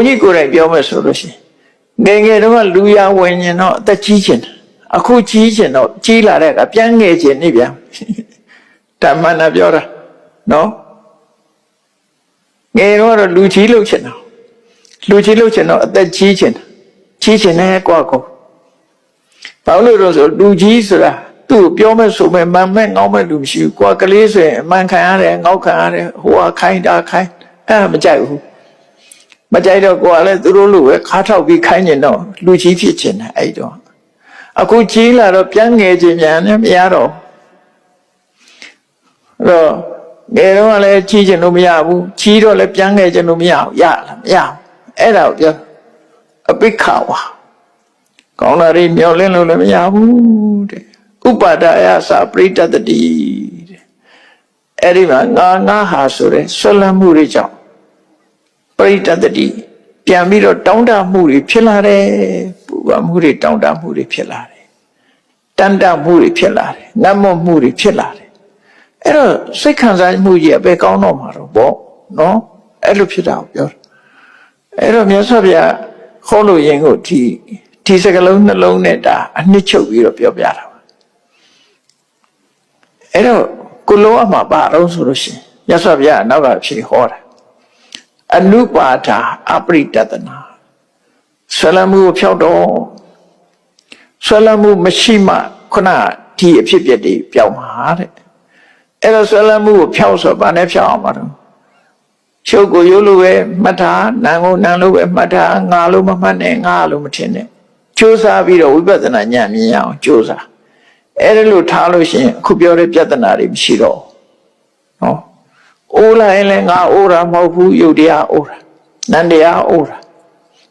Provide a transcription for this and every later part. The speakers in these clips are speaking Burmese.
ုန်းကြီးကိုယ်တိုင်ပြောမယ်ဆိုလို့ရှိရင်ငယ်ငယ်တုန်းကလူရဝင်ရင်တော့အသက်ကြီးချင်တယ်အခုကြီးချင်တော့ကြီးလာတဲ့အခါပြန်ငယ်ချင်နေပြန်တမန်နာပြောတာနော်ငယ်တော့လူကြီးလို့ချင်တာလူကြီးလို့ချင်တော့အသက်ကြီးချင်တာကြီးချင်တယ်ကွာကောဘာလို့လဲဆိုလူကြီးဆိုတာသူ့ကိုပြောမဲ့ဆိုမဲ့မန်မဲ့ငေါမဲ့လူမရှိဘူးကွာကလေးဆိုရင်အမှန်ခံရတယ်ငေါခံရတယ်ဟိုကခိုင်းတာခိုင်းအဲ့ဒါမကြိုက်ဘူး မကြိုက်တော့ကိုယ်ကလည်းသူတို့လိုပဲခါထောက်ပြီးခိုင်းနေတော့လူကြီးဖြစ်ချင်တယ်အဲ့တော့အခုကြီးလာတော့ပြန်ငယ်ခြင်းမြန်နဲ့မရတော့အဲ့တော့ငယ်တော့လည်းကြီးခြင်းလို့မရဘူးကြီးတော့လည်းပြန်ငယ်ခြင်းလို့မရဘူးရလားမရဘူးအဲ့ဒါကိုပြောအပိခါဝါကောင်းလာရီမျောလင်းလို့လည်းမရဘူးတဲ့ဥပါဒယသပရိတတတိတဲ့အဲ့ဒီမှာငါငါဟာဆိုတဲ့ဆွလမ်းမှုတွေကြောင့် ပရိတတတိပြန်ပြီးတော့တောင်းတမှုတွေဖြစ်လာတယ်ပူပါမှုတွေတောင်းတမှုတွေဖြစ်လာတယ်တန်တမှုတွေဖြစ်လာတယ်ငတ်မွတ်မှုတွေဖြစ်လာတယ်အဲ့တော့စိတ်ခံစားမှုကြီးအပဲကောင်းတော့မှာတော့ဗောနော်အဲ့လိုဖြစ်တာကိုပြောတာအဲ့တော့မြတ်စွာဘုရားခေါ်လို့ရင်ကိုဒီဒီစကလုံးနှလုံးနဲ့ဒါအနှစ်ချုပ်ပြီးတော့ပြောပြတာပါအဲ့တော့ကိုလုံးအမှာပါတော့ဆိုလို့ရှိရင်မြတ်စွာဘုရားနောက်ကဖြေဟောတာ အနုပါဒာအပရိတတနာဆွဲလမ်းမှုကိုဖျောက်တော့ဆွဲလမ်းမှုမရှိမှခုနဒီအဖြစ်ပြက်တွေပျောက်မှာတဲ့အဲ့တော့ဆွဲလမ်းမှုကိုဖျောက်ဆိုဘာနဲ့ဖျောက်အောင်မလို့ချုပ်ကိုရိုးလိုပဲမှတ်တာနာကိုနာလိုပဲမှတ်တာငါလိုမမှတ်နဲ့ငါလိုမထင်နဲ့ကြိုးစားပြီးတော့ဝိပဿနာဉာဏ်မြင်ရအောင်ကြိုးစားအဲ့ဒါလို့ထားလို့ရှိရင်အခုပြောတဲ့ပြဿနာတွေမရှိတော့ဘူးနော် အိုးလိုက်ရင်လည်းငါအိုးတာမဟုတ်ဘူးယုတ်တရားအိုးတာနန္တရားအိုးတာ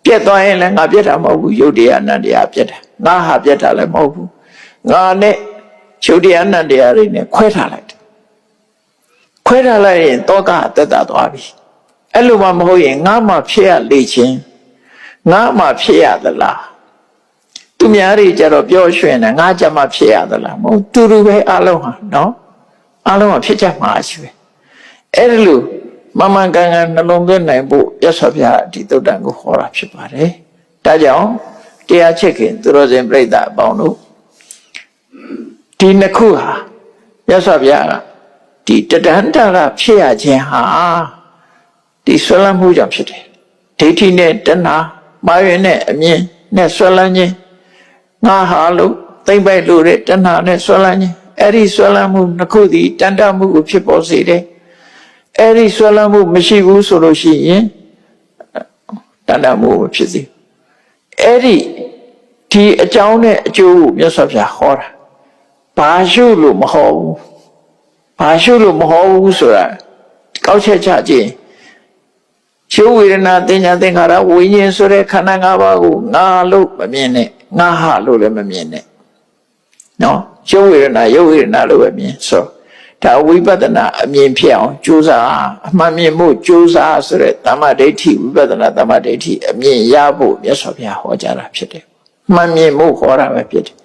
ပြက်သွားရင်လည်းငါပြက်တာမဟုတ်ဘူးယုတ်တရားနန္တရားပြက်တာငါဟာပြက်တာလည်းမဟုတ်ဘူးငါနဲ့ယုတ်တရားနန္တရားတွေနဲ့ခွဲထားလိုက်တယ်ခွဲထားလိုက်ရင်တောကအသက်သာသွားပြီအဲ့လိုမှမဟုတ်ရင်ငါမှဖြစ်ရလေချင်းငါမှဖြစ်ရသလားသူများတွေကြတော့ပြောရွှင်တယ်ငါကြမှာဖြစ်ရသလားမဟုတ်တူတူပဲအလုံးဟာနော်အလုံးကဖြစ်ချက်မှာရှိပဲ အဲ့ဒီလိုမမှန်ကန်ကန်နှလုံးသွင်းနိုင်ဖို့ရသော်ပြဒီသုတ်တန်ကိုဟောတာဖြစ်ပါတယ်။ဒါကြောင့်တရားချစ်ခင်သူတော်စင်ပြိဿအပေါင်းတို့ဒီနှစ်ခုဟာရသော်ပြကဒီတဒန္တရဖြစ်ရခြင်းဟာဒီဆွဲလန်းမှုကြောင့်ဖြစ်တယ်။ဒိဋ္ဌိနဲ့တဏှာမာယွင်နဲ့အမြင်နဲ့ဆွဲလန်းခြင်းငါဟာလို့သိမ့်ပိုက်လို့တဲ့တဏှာနဲ့ဆွဲလန်းခြင်းအဲ့ဒီဆွဲလန်းမှုနှစ်ခုသည်တန်တမှုကိုဖြစ်ပေါ်စေတယ်။ အဲ့ဒီဆွဲလန်းမှုမရှိဘူးဆိုလို့ရှိရင်တဏ္ဍမှုမဖြစ်စေအဲ့ဒီဒီအကြောင်းနဲ့အကျိုးကိုမြတ်စွာဘုရားဟောတာဘာရှုလို့မဟောဘူးဘာရှုလို့မဟောဘူးဆိုတာကောက်ချက်ချခြင်းရှုဝေဒနာတင်ညာသင်္ခါရဝိညာဉ်ဆိုတဲ့ခန္ဓာ၅ပါးကိုငါလို့မမြင်နဲ့ငါဟာလို့လည်းမမြင်နဲ့နော်ရှုဝေဒနာရုပ်ဝေဒနာလို့ပဲမြင်ဆို ဒါဝိပဿနာအမြင်ဖြစ်အောင်ကြိုးစားအမှန်မြင်မှုကြိုးစားဆိုတဲ့တမ္မဒိဋ္ဌိဝိပဿနာတမ္မဒိဋ္ဌိအမြင်ရဖို့မြတ်စွာဘုရားဟောကြားတာဖြစ်တယ်။မှန်မြင်မှုဟောတာပဲဖြစ်တယ်